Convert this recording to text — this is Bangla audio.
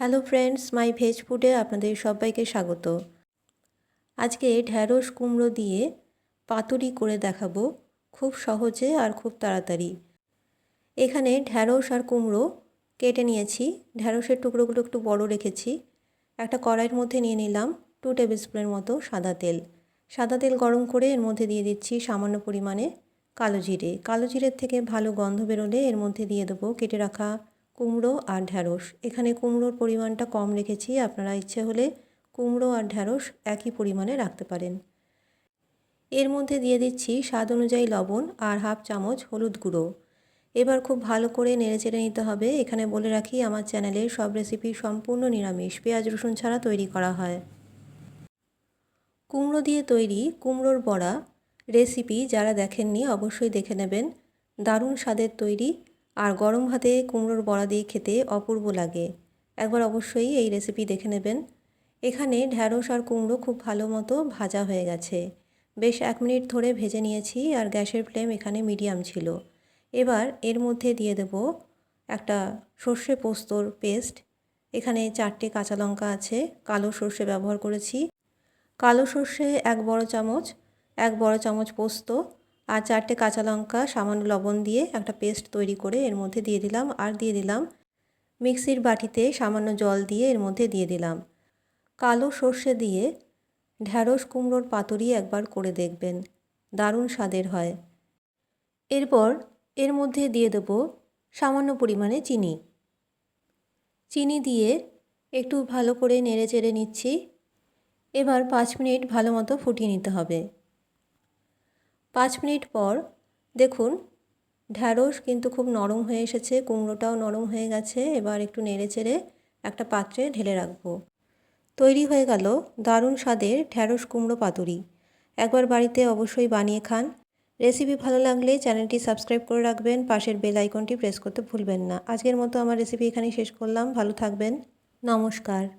হ্যালো ফ্রেন্ডস, মাই ভেজ ফুডে আপনাদের সবাইকে স্বাগত। আজকে ঢ্যাঁড়স কুমড়ো দিয়ে পাতুরি করে দেখাবো, খুব সহজে আর খুব তাড়াতাড়ি। এখানে ঢ্যাঁড়স আর কুমড়ো কেটে নিয়েছি, ঢ্যাঁড়সের টুকরোগুলো একটু বড় রেখেছি। একটা কড়াইয়ের মধ্যে নিয়ে নিলাম টু টেবিল স্পুনের মতো সাদা তেল। সাদা তেল গরম করে এর মধ্যে দিয়ে দিচ্ছি সামান্য পরিমাণে কালো জিরে। কালো জিরের থেকে ভালো গন্ধ বেরোলে এর মধ্যে দিয়ে দেবো কেটে রাখা কুমড়ো আর ঢ্যাঁড়স। এখানে কুমড়োর পরিমাণটা কম রেখেছি, আপনারা ইচ্ছে হলে কুমড়ো আর ঢ্যাঁড়স একই পরিমাণে রাখতে পারেন। এর মধ্যে দিয়ে দিচ্ছি স্বাদ অনুযায়ী লবণ আর হাফ চামচ হলুদ গুঁড়ো। এবার খুব ভালো করে নেড়ে চেড়ে নিতে হবে। এখানে বলে রাখি, আমার চ্যানেলে সব রেসিপি সম্পূর্ণ নিরামিষ, পেঁয়াজ রসুন ছাড়া তৈরি করা হয়। কুমড়ো দিয়ে তৈরি কুমড়োর বড়া রেসিপি যারা দেখেননি, অবশ্যই দেখে নেবেন। দারুণ স্বাদের তৈরি আর গরম ভাতে কুমড়োর বড়া দিয়ে খেতে অপূর্ব লাগে। একবার অবশ্যই এই রেসিপি দেখে নেবেন। এখানে ঢ্যাঁড়স আর কুমড়ো খুব ভালো মতো ভাজা হয়ে গেছে। বেশ এক মিনিট ধরে ভেজে নিয়েছি আর গ্যাসের ফ্লেম এখানে মিডিয়াম ছিল। এবার এর মধ্যে দিয়ে দেব একটা সর্ষে পোস্তর পেস্ট। এখানে চারটে কাঁচা লঙ্কা আছে, কালো সর্ষে ব্যবহার করেছি। কালো সর্ষে এক বড় চামচ, এক বড় চামচ পোস্ত আর চারটে কাঁচা লঙ্কা, সামান্য লবণ দিয়ে একটা পেস্ট তৈরি করে এর মধ্যে দিয়ে দিলাম আর দিয়ে দিলাম মিক্সির বাটিতে সামান্য জল দিয়ে এর মধ্যে দিয়ে দিলাম। কালো সর্ষে দিয়ে ঢ্যাঁড়স কুমড়োর পাতুরি একবার করে দেখবেন, দারুণ স্বাদের হয়। এরপর এর মধ্যে দিয়ে দেবো সামান্য পরিমাণে চিনি। চিনি দিয়ে একটু ভালো করে নেড়ে চেড়ে নিচ্ছি। এবার পাঁচ মিনিট ভালো মতো ফুটিয়ে নিতে হবে। পাঁচ মিনিট পর দেখুন, ঢ্যাঁড়স কিন্তু খুব নরম হয়ে এসেছে, কুমড়োটাও নরম হয়ে গেছে, এবার একটু নেড়ে চেড়ে একটা পাত্রে ঢেলে রাখব। তৈরি হয়ে গেল দারুণ স্বাদের ঢ্যাঁড়স কুমড়ো পাতুরি। একবার বাড়িতে অবশ্যই বানিয়ে খান। রেসিপি ভালো লাগলে চ্যানেলটি সাবস্ক্রাইব করে রাখবেন, পাশের বেল আইকনটি প্রেস করতে ভুলবেন না। আজকের মতো আমার রেসিপি এখানেই শেষ করলাম, ভালো থাকবেন, নমস্কার।